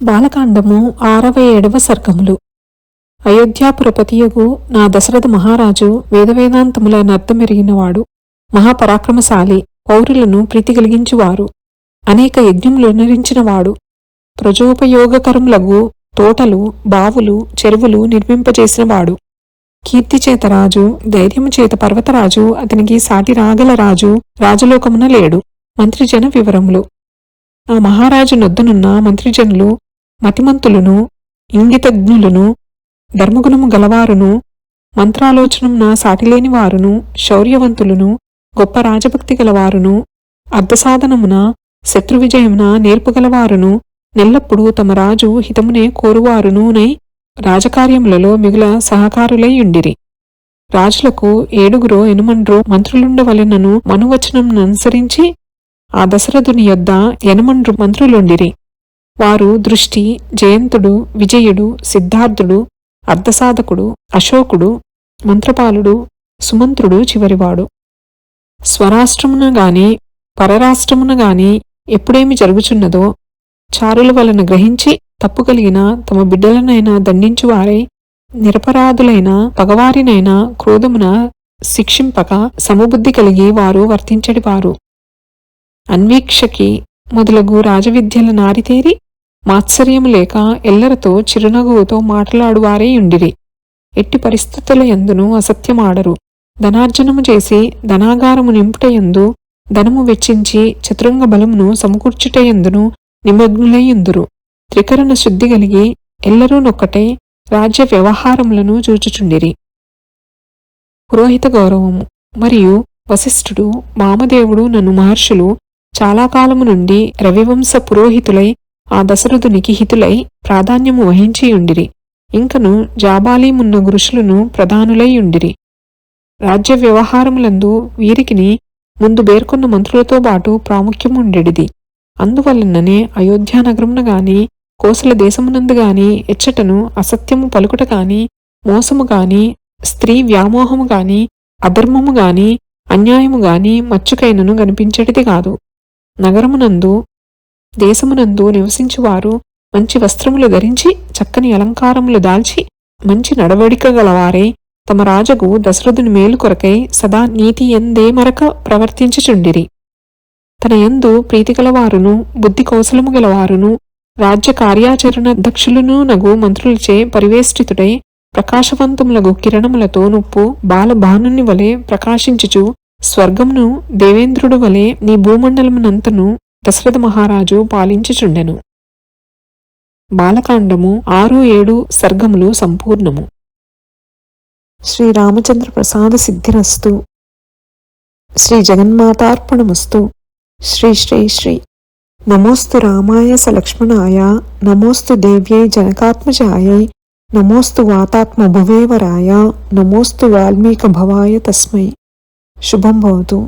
బాలకాండము ఆరవ ఏడవ సర్గములు. అయోధ్యాపురపతియగు నా దశరథ మహారాజు వేదవేదాంతముల నర్థమెరిగినవాడు మహాపరాక్రమశాలి పౌరులను ప్రీతి కలిగించువారు. అనేక యజ్ఞములు నరించినవాడు ప్రజోపయోగకరములగు తోటలు బావులు చెరువులు నిర్మింపజేసినవాడు. కీర్తిచేత రాజు ధైర్యము చేత పర్వతరాజు అతనికి సాటి రాగల రాజు రాజలోకమున లేడు. మంత్రిజన వివరములు. ఆ మహారాజు నొద్దునున్న మంత్రిజనులు మతిమంతులను ఇంగితజ్ఞులను ధర్మగుణము గలవారును మంత్రాలోచనమున సాటిలేని వారును శౌర్యవంతులను గొప్ప రాజభక్తి గలవారును అర్ధసాధనమున శత్రు విజయమున నేర్పుగలవారును నెల్లప్పుడూ తమ రాజు హితమునే కోరువారునునై రాజకార్యములలో మిగుల సహకారులైయుండిరి. రాజులకు ఏడుగురో ఎనుమండ్రో మంత్రులుండవలెనను మనువచనముననుసరించి ఆ దశరథుని యొద్ద ఎనమండ్రు మంత్రులుండిరి. వారు దృష్టి జయంతుడు విజయుడు సిద్ధార్థుడు అర్ధసాధకుడు అశోకుడు మంత్రపాలుడు సుమంత్రుడు చివరివాడు. స్వరాష్ట్రమున గాని పరరాష్ట్రమున గాని ఎప్పుడేమి జరుగుచున్నదో చారుల వలన గ్రహించి తప్పు కలిగిన తమ బిడ్డలనైనా దండించువారై నిరపరాధులైన పగవారినైనా క్రోధమున శిక్షింపక సమబుద్ధి కలిగి వారు వర్తించడివారు. అన్వీక్షకి మొదలగు రాజవిద్యల నారితేరి మాత్సర్యం లేక ఎల్లరతో చిరునగువుతో మాట్లాడువారే ఉండిరి. ఎట్టి పరిస్థితుల ఎందును అసత్యమాడరు. ధనార్జనము చేసి ధనాగారము నింపుటయందు ధనము వెచ్చించి చతురంగ బలమును సమకూర్చుటయందును నిమగ్నులయ్యుందురు త్రికరణ శుద్ధి కలిగి ఎల్లరూ నొక్కటే రాజ్య వ్యవహారములను చూచుచుండిరి. పురోహిత గౌరవము. మరియు వశిష్ఠుడు వామదేవుడు నన్ను మహర్షులు చాలా కాలము నుండి రవివంశ పురోహితులై ఆ దశరథునికి హితులై ప్రాధాన్యము వహించియుండిరి. ఇంకను జాబాలీమున్న గురుషులను ప్రధానులైయుండిరి రాజ్య వ్యవహారములందు వీరికిని ముందు పేర్కొన్న మంత్రులతో పాటు ప్రాముఖ్యముండెడిది. అందువలననే అయోధ్యానగరమున గాని కోసల దేశమునందు గాని ఎచ్చటను అసత్యము పలుకుట గాని మోసము గాని స్త్రీ వ్యామోహము గాని అధర్మము గాని అన్యాయము గాని మచ్చుకైనను కనిపించటిది కాదు. నగరమునందు దేశమునందు నివసించువారు మంచి వస్త్రములు ధరించి చక్కని అలంకారములు దాల్చి మంచి నడవడిక గలవారై. తమ రాజగు దశరథుని మేలు కొరకై సదా నీతి ఎందే మరక ప్రవర్తించుచుండిరి. తన యందు ప్రీతి గలవారును బుద్ధి కౌశలము గలవారును రాజ్య కార్యాచరణ దక్షులును నగు మంత్రులచే పరివేష్టితుడై ప్రకాశవంతములగు కిరణములతో నొప్పు బాలబానుని వలె ప్రకాశించుచు స్వర్గమును దేవేంద్రుడు వలె నీ భూమండలమునంతను దశరథ మహారాజు పాలించుచుండెను. బాలకాండము ఆరు ఏడు సర్గములు సంపూర్ణము. శ్రీ రామచంద్ర ప్రసాద సిద్ధిరస్తు. శ్రీ జగన్మాతార్పణమస్తు. శ్రీ శ్రీ శ్రీ. నమోస్తు రామాయ సలక్ష్మణాయ. నమోస్తు దేవ్యై జనకాత్మజాయై. నమోస్తు వాతాత్మ భువేవరాయ నమోస్తు వాల్మీక భవాయ తస్మై. శుభం భవతు.